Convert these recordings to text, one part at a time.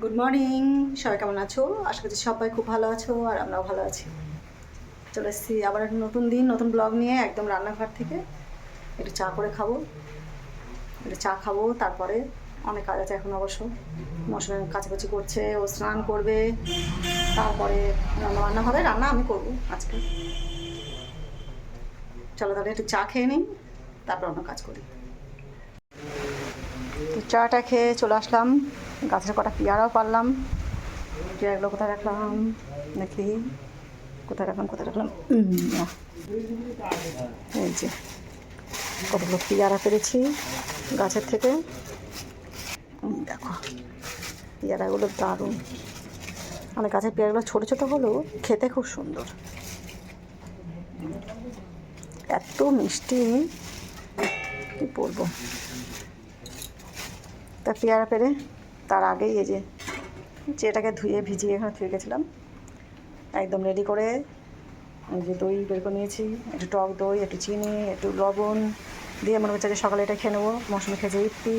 Good morning সবাই কেমন আছো? আশা করছি সবাই খুব ভালো আছো আর আমরাও ভালো আছি। চলে এসেছি আবার একটা নতুন দিন, নতুন ব্লগ নিয়ে একদম রান্নাঘর থেকে। একটু চা করে খাব। একটু চা খাব, তারপরে অনেক কাজ আছে এখন অবশ্য। মশলা কাচাকুচি করছে, ও স্নান করবে, তারপরে রান্না বান্না হবে, রান্না আমি করব আজকে। চলো তাহলে একটু চা খেয়ে নিই, তারপর অন্য কাজ করি। তো চাটা খেয়ে চলে আসলাম। গাছের কটা পেয়ারাও পারলাম। পেয়ারাগুলো কোথায় রাখলাম? দেখি। কোথায় রাখলাম কোথায় রাখলাম? এই যে, কতগুলো পেয়ারা পেরেছি গাছের থেকে। দেখো, পেয়ারাগুলো দারুণ। মানে গাছের পেয়ারাগুলো ছোটো ছোটো হলেও খেতে খুব সুন্দর। এত মিষ্টি। কি বলব? তা পেয়ারা পেরে তার আগেই এই যে যেটাকে ধুয়ে ভিজিয়ে এখানে থুয়ে গেছিলাম। একদম রেডি করে এই যে দই বের করে নিয়েছি, একটু টক দই, একটু চিনি, একটু লবণ দিয়ে মনে হচ্ছে যে সকালে এটা খেয়ে নেব। মৌসুমি খেয়েছে ইপি।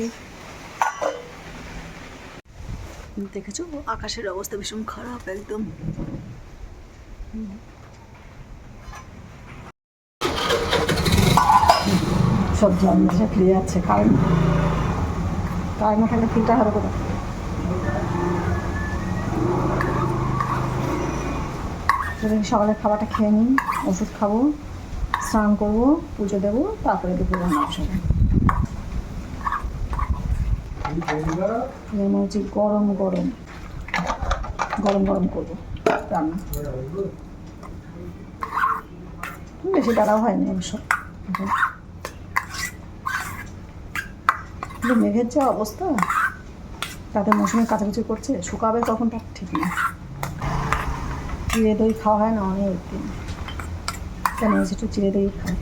দেখেছ? আকাশের অবস্থা ভীষণ খারাপ একদম। সব জল ফিরে যাচ্ছে কারণ কারেন্ট ফিল্টার হবে কোথায়? যদি সকালে খাবারটা খেয়ে নিই, ওষুধ খাব, স্নান করব, পুজো দেবো, তারপরে দুপুর রান্না বসাবো। যেমন হচ্ছে গরম গরম গরম গরম করব রান্না। বেশি তাড়াও হয়নি অবশ্য। মেঘের যা অবস্থা তাতে মৌসুমি কাছাকাছি করছে, শুকাবে তখন তার ঠিক নেই। চিড়ে দই খাওয়া হয় না, অনেক দিন। কেন একটু চিড়ে দই খাই।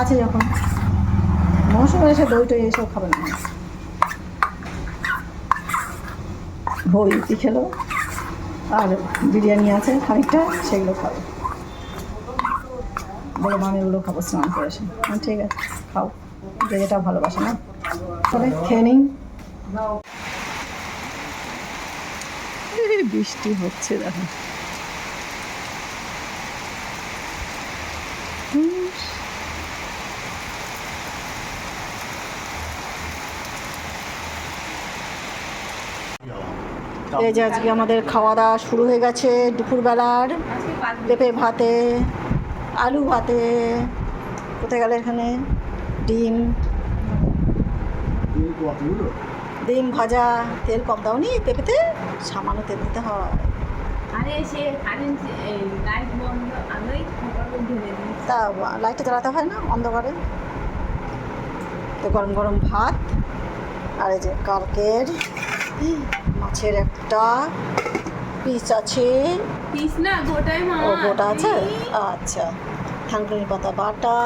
আছে যখন। মৌসুমি এসে দই টই এসব খাবে না। ইতি খেলো, আর বিরিয়ানি আছে খানিকটা, সেগুলো খাবে। বলো মা, আমি এগুলো খাব, স্নান করে এসে। ঠিক আছে, খাও। যে যেটা ভালোবাসে না তবে খেয়ে নিই এই বৃষ্টি হচ্ছে দেখো। এই যে আজকে আমাদের খাওয়া দাওয়া শুরু হয়ে গেছে দুপুরবেলার। পেঁপে ভাতে, আলু ভাতে। কোথায় গেলে এখানে? ডিম। ডিম ভাজা তেল কম দাওনি পেঁপেতে সামান্য তেল দিতে হয়। আরে সে কারেন্ট লাইট বন্ধ আলোই তা লাইটটা জ্বালাতে হয় না অন্ধকারে? তো গরম গরম ভাত আর এই যে কালকের মাছের একটা পিস আছে। পিস না গোটাই মা ও গোটা আছে? আচ্ছা থানকুনি পাতা বাটা।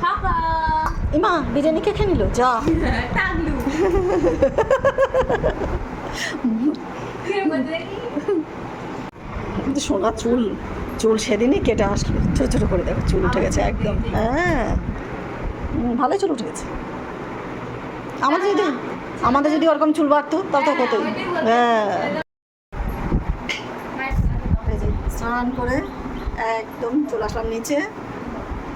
ফাঁকা ইমা বিরিয়ানি কে খেয়ে নিল? যা। সোনা চুল চুল সেদিনই কেটে আসলো। ছোটো ছোটো করে দেখো চুল উঠে গেছে একদম। হ্যাঁ। ভালোই চুল উঠে গেছে। আমাদের যদি আমাদের যদি ওরকম চুল বাড়তো তাহলে তো কতই হ্যাঁ। স্নান করে একদম চলে আসলাম নিচে।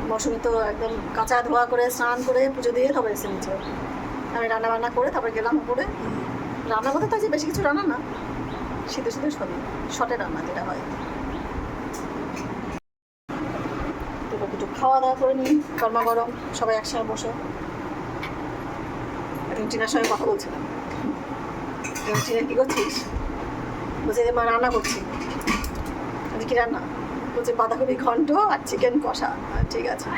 মৌসুমি তো একদম কাঁচা ধোয়া করে, স্নান করে, পুজো দিয়ে তারপরে এসে নিচে আমি রান্না বান্না করে তারপরে গেলাম উপরে। রান্না করতে তো বেশি কিছু রান্না না। শীতে শীতে সবই। শটে রান্না যেটা হয়। একটু খাওয়া দাওয়া করে নিই, গরমা গরম, সবাই একসাথে বসে। এখন টিনার সঙ্গে কথা বলছিলাম। টিনা কী করছিস? বলছে, মা, রান্না করছি। কি রান্না? বলছে বাঁধাকপি ঘন্ট আর চিকেন কষা। ঠিক আছে।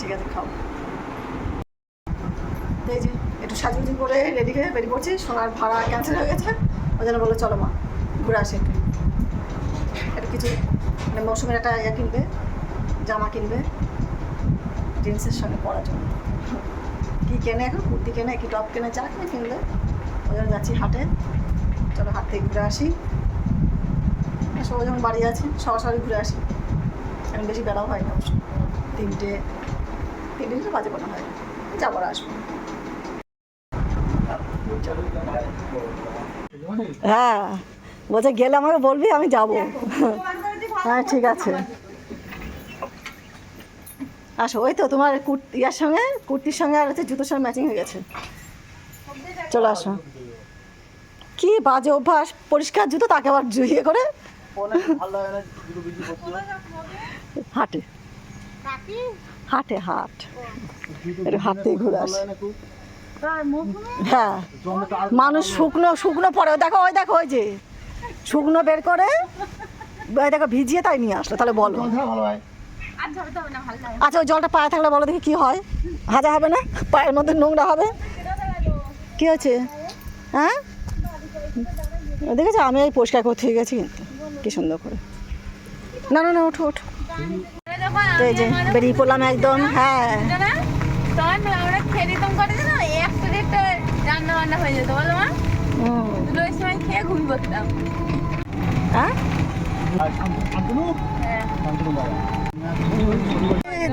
ঠিক আছে খাও। এই যে একটু সাজুগুজি করে রেডি হয়ে বেরিয়ে পড়ছি। সোনার ভাড়া ক্যান্সেল হয়ে গেছে। ওই জন্য বলল চলো মা ঘুরে আসি একটু। কিছু মানে মৌসুমের একটা ইয়ে কিনবে জামা কিনবে জিন্সের সঙ্গে পরার জন্য। কী কেনে এখন? কুর্তি কেনে কি টপ কেনে যা কিনে কিনলে ওই জন্য যাচ্ছি হাটে। চলো হাট থেকে ঘুরে আসি। সবাই যখন বাড়ি আছে সবার সবাই ঘুরে আসি। এখন বেশি বেলাও হয় না। তিনটে তিনটে বাজে মনে হয়। যাব আর আসব। হ্যাঁ বলছে গেলে আমাকে বলবি, আমি যাব। হ্যাঁ ঠিক আছে। আসো, ওই তো তোমার কুর্তি ইয়ার সঙ্গে, কুর্তির সঙ্গে আর হচ্ছে জুতোর সঙ্গে ম্যাচিং হয়ে গেছে। চলে আসো। কি বাজে অভ্যাস, পরিষ্কার জুতো, তাকে আবার জুইয়ে করে হাটে। হাটে হাট। একটু হাট থেকে ঘুরে আসে। হ্যাঁ। মানুষ শুকনো শুকনো পরে। ওই দেখো ওই দেখো ওই যে শুকনো বের করে ওই দেখো ভিজিয়ে তাই নিয়ে আসলো। তাহলে বলো। আচ্ছা ওই জলটা পায়ে থাকলে বলো দেখি কি হয়। হাজা হবে না? পায়ের মধ্যে নোংরা হবে? কি হয়েছে? হ্যাঁ? দেখেছ? আমি এই পরিষ্কার করতে গেছি কিন্তু। কি সুন্দর করে? না না না, ওঠো ওঠো। এই যে, বেরিয়ে পড়লাম একদম হ্যাঁ। আমরা খেয়ে করে একটা রান্না বান্না হয়ে যেত মা খেয়ে ঘুমিয়ে পড়তাম হ্যাঁ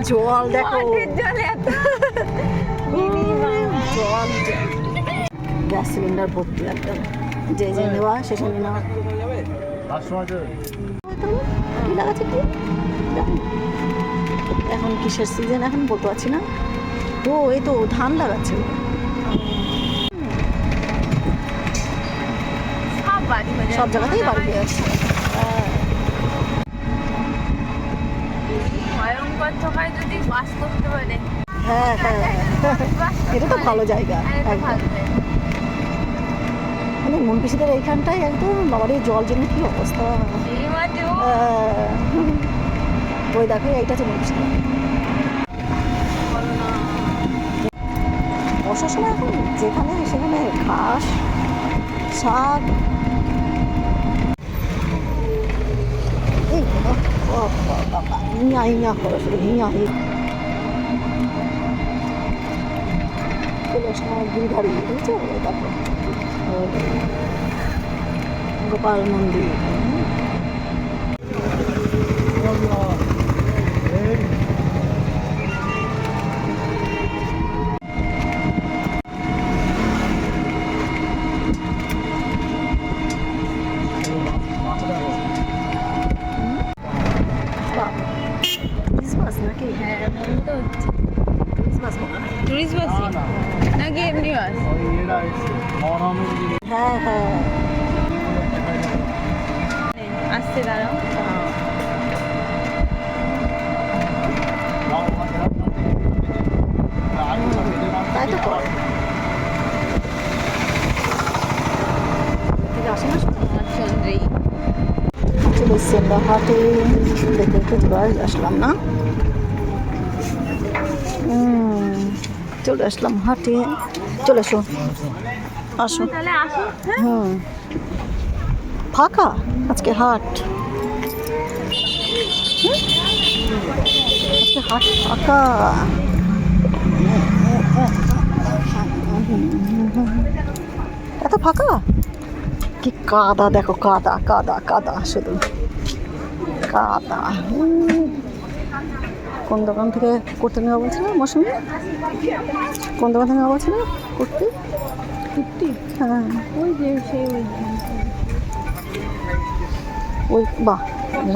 জল দেখো। জলে, গ্যাস সিলিন্ডার ভর্তি একদম। যে যে নেওয়া, সে সঙ্গে নেওয়া। কি লাগাচ্ছে কি এখন কিসের সিজন এখন বলতে পারছি না। তো এই তো ধান লাগাচ্ছে। সব জায়গাতেই বাড়ি হয়ে যাচ্ছে। হ্যাঁ। হ্যাঁ। হ্যাঁ এটা তো ভালো জায়গা হ্যাঁ, একদম। ভালো জায়গা। মানে মনপিসিদের এইখানটাই একদম, বাবার এই জল জন্য কি অবস্থা। এই। ওই দেখো, এইটা হচ্ছে মনপিসিদের। বর্ষার সময় এখন যেখানে সেখানে ঘাস, শাক। ও বাবা শুধু বুঝছ ওই দেখো ওই গোপাল মন্দির ক্রিসমাস দেখে চলে আসলাম না চলে আসলাম হাটে। চলে আসো। আসো। হ্যাঁ? হুম। ফাঁকা? আজকে হাট। আজকে হাট ফাঁকা। এত ফাঁকা? কি কাদা দেখো কাদা কাদা কাদা শুধু। কাদা কোন দোকান থেকে করতে নেওয়া বলছিল মৌসুমি? কোন দোকান থেকে নেওয়া বলছিল কুর্তি? কুর্তি? হ্যাঁ। ওই যে সেই ওই ওই বাহ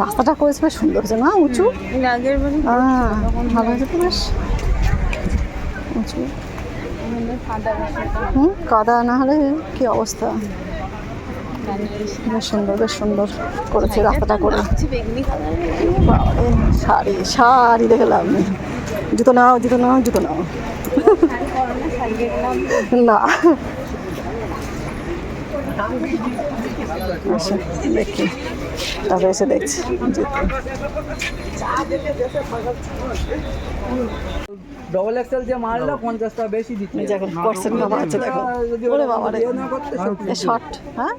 রাস্তাটা করেছে বেশ সুন্দর হয়েছে না উঁচু? আগের হ্যাঁ ভালো হয়েছে তো বেশ। উঁচু। হুম কাদা না হলে কি অবস্থা? সুন্দর, বেশ সুন্দর করেছে, রাস্তাটা করে। শাড়ি শাড়ি দেখে লাভ জুতো নাও জুতো নাও জুতো নাও। না। আচ্ছা দেখি। তারপরে এসে দেখছি। ডবল এক্সেল যে মারলো পঞ্চাশটা বেশি দিচ্ছে। দেখো পার্সেন্ট কমা আছে দেখো। ওরে বাবা রে শর্ট হ্যাঁ?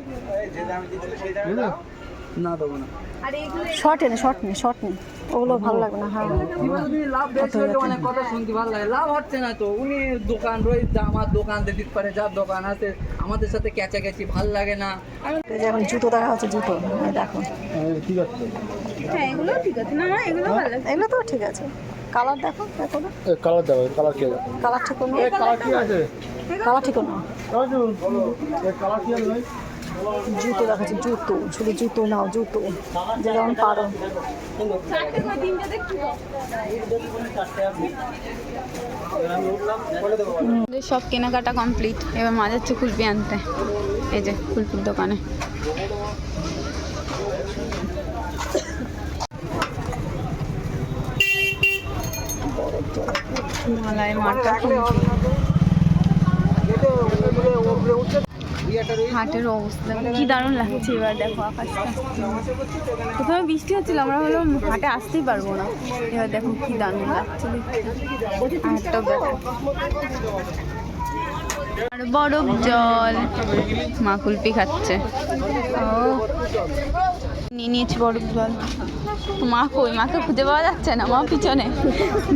না দেবো না। শর্ট এনে শর্ট নেই শর্ট নেই ওগুলো ভালো লাগবে না হ্যাঁ। উনি লাভ বেশি হলে অনেক কথা শুনতে ভালো লাগে। লাভ হচ্ছে না তো। উনি দোকান রয়েছে আমার দোকান দিতে পারে যার দোকান আছে আমাদের সাথে ক্যাচাক্যাচি ভালো লাগে না। এই যে এখন জুতো দেখা হচ্ছে জুতো। দেখো। ঠিক আছে। হ্যাঁ এগুলো ঠিক আছে। না না এগুলো ভালো লাগছে এগুলো তো ঠিক আছে। কালার দেখো দেখো না। কালার দেবো কালার কে দেখো কালার ঠিক কোনো কালার কি আছে? কালার ঠিক রাজু কালার কি আছে জুতো দেখাচ্ছি, জুতো, শুধু জুতো নাও, জুতো। যেমন পারো। সব কেনাকাটা কমপ্লিট এবার মা যাচ্ছে কুলপি আনতে। এই যে কুলপির দোকানে। মালায় মার্কা হাটের অবস্থা। কি দারুণ লাগছে এবার দেখো আকাশটা। প্রথমে বৃষ্টি হচ্ছিল, আমরা হলো হাটে আসতেই পারব না। এবার দেখো কি দারুণ লাগছে আর বরফ জল মাকুলপি খাচ্ছে। ও। নিয়ে নিয়েছি বরফ জল মা কই? মাকে খুঁজে পাওয়া যাচ্ছে না? মা পিছনে।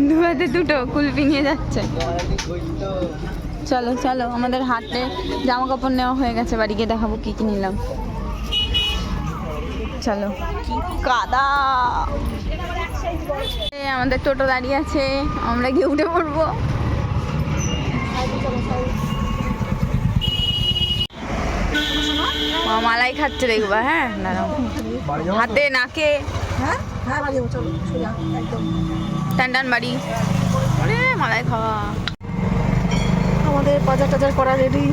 দু হাতে দুটো কুলপি নিয়ে যাচ্ছে। চলো চলো, আমাদের হাতে জামা কাপড় নেওয়া হয়ে গেছে। বাড়ি গিয়ে দেখাবো কি কি নিলাম। চলো কাদা। আমাদের টোটো দাঁড়িয়ে আছে। আমরা গিয়ে উঠে পড়ব। মালাই খাচ্ছে দেখবা হ্যাঁ? দাঁড়াও। হাতে নাকে। হ্যাঁ? হ্যাঁ বাড়ি যাব চলো সোজা একদম। টান টান বাড়ি। ওরে মালাই খাওয়া। আমাদের বাজার টাজার করা রেডি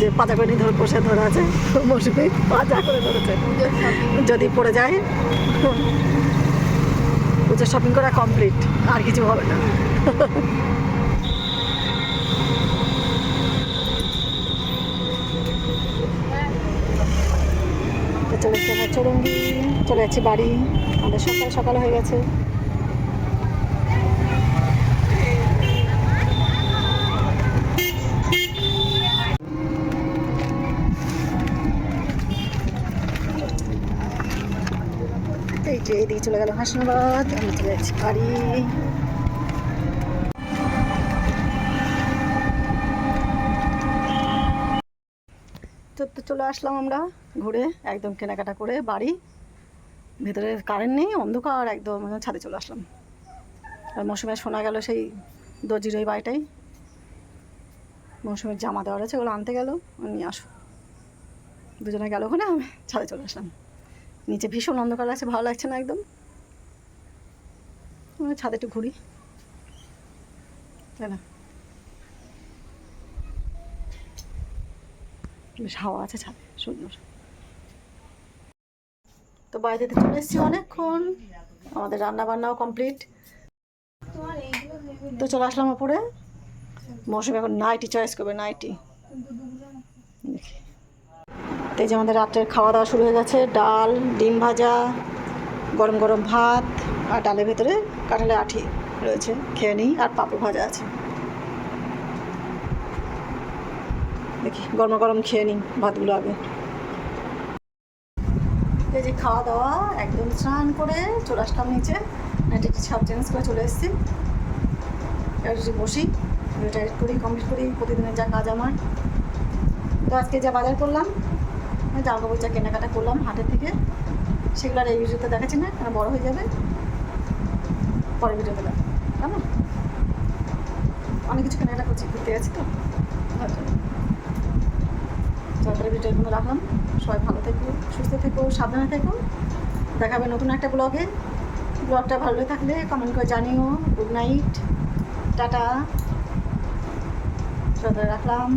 যে পাজা করে ধরে বসে ধরা আছে। মৌসুমি পাজা করে ধরেছে যদি পড়ে যায় পুজোর শপিং করা কমপ্লিট আর কিছু হবে না। চলে এসছি আমরা চরঙ্গি, চলে যাচ্ছি বাড়ি। আমাদের সকাল সকাল হয়ে গেছে। এই যে এদিকে চলে গেল হাসনাবাদ আমি চলে যাচ্ছি বাড়ি। তো তো চলে আসলাম আমরা ঘুরে, একদম কেনাকাটা করে বাড়ি। ভেতরে কারেন্ট নেই, অন্ধকার একদম একদম ছাদে চলে আসলাম। আর মৌসুমে শোনা গেল সেই দর্জির ওই বাড়িটাই। মৌসুমের জামা দেওয়ার আছে, ওগুলো আনতে গেল নিয়ে আসো দুজনে গেল ওখানে, আমি ছাদে চলে আসলাম। নিচে ভীষণ অন্ধকার লাগছে, ভালো লাগছে না একদম। ছাদে একটু ঘুরি। তাই না? বেশ, হাওয়া আছে ছাদে সুন্দর তো বাড়িতে চলে এসেছি অনেকক্ষণ। আমাদের রান্না বান্নাও কমপ্লিট তো চলে আসলাম ওপরে। মৌসুমি এখন নাইটি চয়েস করবে নাইটি তো এই যে আমাদের রাত্রের খাওয়া দাওয়া শুরু হয়ে গেছে। ডাল, ডিম ভাজা, গরম গরম ভাত আর ডালের ভেতরে কাঁঠালের আঠি রয়েছে। খেয়ে নিই। আর পাঁপড় ভাজা আছে। দেখি, গরম গরম খেয়ে নিই ভাতগুলো আগে। এই যে খাওয়া দাওয়া, একদম স্নান করে চলে আসলাম নিচে। একটা ছাপ চেঞ্জ করে চলে এসেছি। যদি বসি এডিট করি কমপ্লিট করি, প্রতিদিনের যা কাজ আমার। তো আজকে যা বাজার করলাম জামা কাপড় যা কেনাকাটা করলাম হাটের থেকে, সেগুলো আর এই ভিডিওতে দেখাচ্ছি না কারণ বড় হয়ে যাবে? পরের ভিডিওতে দেখ কেমন? অনেক কিছু কেনাকাটা করছি, ঘুরতে গেছি তো। তারপরে ভিডিও এগুলো রাখলাম। সবাই ভালো থেকো, সুস্থ থেকো, সাবধানে থেকো। দেখাবে নতুন একটা ব্লগে। ব্লগটা ভালো থাকলে কমেন্ট করে জানিও। Good night tata. সদরে রাখলাম।